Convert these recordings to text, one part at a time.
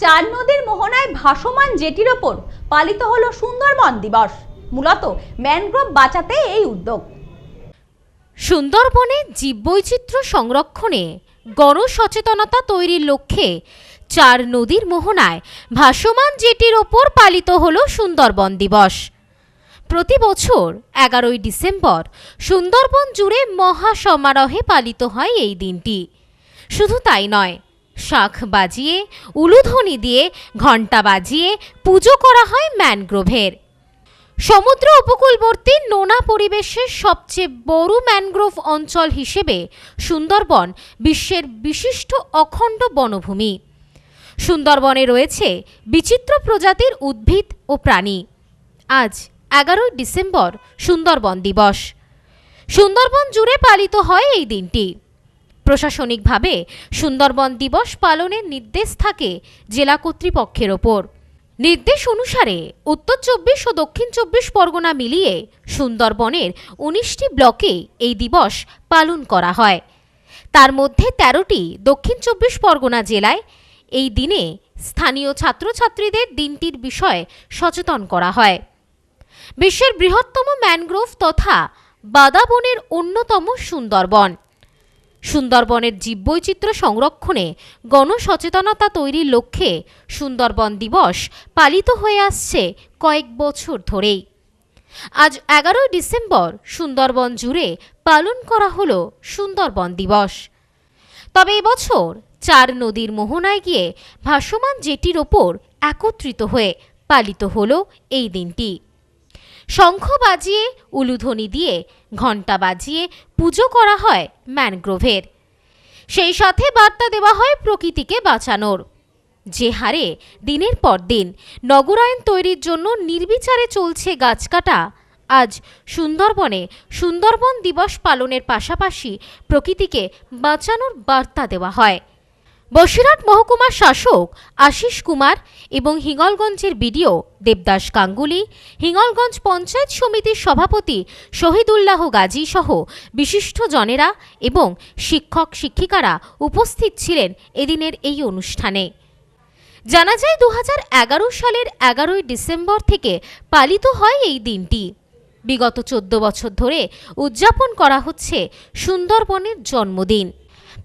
চার নদীর মোহনায় ভাসমান জেটির ওপর পালিত হলো সুন্দরবন দিবস। মূলত ম্যানগ্রোভ বাঁচাতে এই উদ্যোগ। সুন্দরবনে জীববৈচিত্র্য সংরক্ষণে গণসচেতনতা তৈরির লক্ষ্যে চার নদীর মোহনায় ভাসমান জেটির ওপর পালিত হল সুন্দরবন দিবস। প্রতি বছর এগারোই ডিসেম্বর সুন্দরবন জুড়ে মহা সমারোহে পালিত হয় এই দিনটি। শুধু তাই নয় শাঁখ বাজিয়ে, উলুধ্বনি দিয়ে, ঘণ্টা বাজিয়ে পুজো করা হয় ম্যানগ্রোভের। সমুদ্র উপকূলবর্তী নোনা পরিবেশের সবচেয়ে বড় ম্যানগ্রোভ অঞ্চল হিসেবে সুন্দরবন বিশ্বের বিশিষ্ট অখণ্ড বনভূমি। সুন্দরবনে রয়েছে বিচিত্র প্রজাতির উদ্ভিদ ও প্রাণী। আজ এগারোই ডিসেম্বর সুন্দরবন দিবস। সুন্দরবন জুড়ে পালিত হয় এই দিনটি। প্রশাসনিকভাবে সুন্দরবন দিবস পালনের নির্দেশ থাকে জেলা কর্তৃপক্ষের ওপর। নির্দেশ অনুসারে উত্তর চব্বিশ ও দক্ষিণ চব্বিশ পরগনা মিলিয়ে সুন্দরবনের উনিশটি ব্লকে এই দিবস পালন করা হয়। তার মধ্যে তেরোটি দক্ষিণ চব্বিশ পরগনা জেলায় এই দিনে স্থানীয় ছাত্রছাত্রীদের দিনটির বিষয়ে সচেতন করা হয়। বিশ্বের বৃহত্তম ম্যানগ্রোভ তথা বাদাবনের অন্যতম সুন্দরবন। সুন্দরবনের জীববৈচিত্র্য সংরক্ষণে গণসচেতনতা তৈরির লক্ষ্যে সুন্দরবন দিবস পালিত হয়ে আসছে কয়েক বছর ধরেই। আজ এগারোই ডিসেম্বর সুন্দরবন জুড়ে পালন করা হলো সুন্দরবন দিবস। তবে এবছর চার নদীর মোহনায় গিয়ে ভাসমান জেটির ওপর একত্রিত হয়ে পালিত হলো এই দিনটি। শঙ্খ বাজিয়ে, উলুধ্বনি দিয়ে, ঘণ্টা বাজিয়ে পুজো করা হয় ম্যানগ্রোভের। সেই সাথে বার্তা দেওয়া হয় প্রকৃতিকে বাঁচানোর। যে হারে দিনের পর দিন নগরায়ণ তৈরির জন্য নির্বিচারে চলছে গাছ কাটা, আজ সুন্দরবনে সুন্দরবন দিবস পালনের পাশাপাশি প্রকৃতিকে বাঁচানোর বার্তা দেওয়া হয়। বসিরহাট মহকুমার শাসক আশিস কুমার এবং হিঙ্গলগঞ্জের বিডিও দেবদাস গাঙ্গুলি, হিঙ্গলগঞ্জ পঞ্চায়েত সমিতির সভাপতি শহীদুল্লাহ গাজী সহ বিশিষ্ট জনেরা এবং শিক্ষক শিক্ষিকারা উপস্থিত ছিলেন এদিনের এই অনুষ্ঠানে। জানা যায় দু হাজার এগারো সালের এগারোই ডিসেম্বর থেকে পালিত হয় এই দিনটি। বিগত চোদ্দ বছর ধরে উদযাপন করা হচ্ছে সুন্দরবনের জন্মদিন।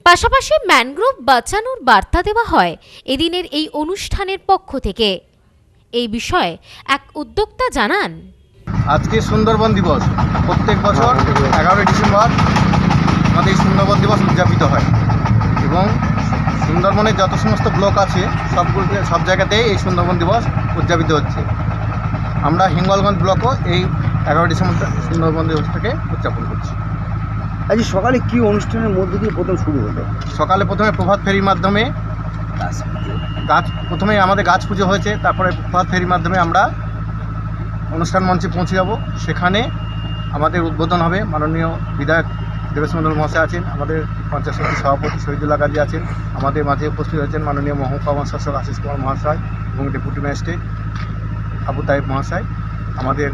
পাশাপাশি ম্যানগ্রোভ বাঁচানোর বার্তা দেওয়া হয় এদিনের এই অনুষ্ঠানের পক্ষ থেকে। এই বিষয়ে এক উদ্যোক্তা জানান। আজকে সুন্দরবন দিবস। প্রত্যেক বছর এগারোই ডিসেম্বর আমাদের সুন্দরবন দিবস উদযাপিত হয় এবং সুন্দরবনের যত সমস্ত ব্লক আছে সবগুলো সব জায়গাতেই এই সুন্দরবন দিবস উদযাপিত হচ্ছে। আমরা হিঙ্গলগঞ্জ ব্লকও এই এগারোই ডিসেম্বর সুন্দরবন দিবসটাকে উদযাপন করছি। আজ সকালে কি অনুষ্ঠানের মধ্য দিয়ে প্রথম শুরু হলো? সকালে প্রথমে প্রভাত ফেরির মাধ্যমে গাছ প্রথমে আমাদের গাছ পুজো হয়েছে তারপরে প্রভাত ফেরির মাধ্যমে আমরা অনুষ্ঠান মঞ্চে পৌঁছে যাব। সেখানে আমাদের উদ্বোধন হবে মাননীয় বিধায়ক দেবেশ মন্ডল মহাশয় আছেন আমাদের পঞ্চায়েত সমিতির সভাপতি শহীদুল্লাহ গাজী আছেন আমাদের মাঝে উপস্থিত হয়েছেন মাননীয় মহকুমা শাসক আশিস কুমার মহাশয় এবং ডেপুটি ম্যাজিস্ট্রেট আবু তাইব মহাশয় আমাদের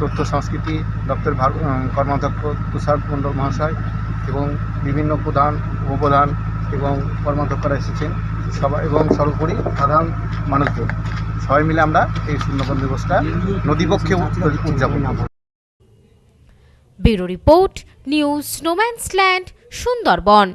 তথ্য সংস্কৃতি দপ্তর ভার কর্মাধ্যক্ষ তুষার মণ্ডল মহাশয় এবং বিভিন্ন প্রধান, উপপ্রধান এবং কর্মাধ্যক্ষরা এসেছেন। সবাই এবং সর্বোপরি সাধারণ মানুষজন। সবাই মিলে আমরা এই সুন্দরবন দিবসটা নদীপক্ষে উদ- উদযাপন ব্যুরো রিপোর্ট, নিউজ স্নোম্যান্সল্যান্ড Sundarban.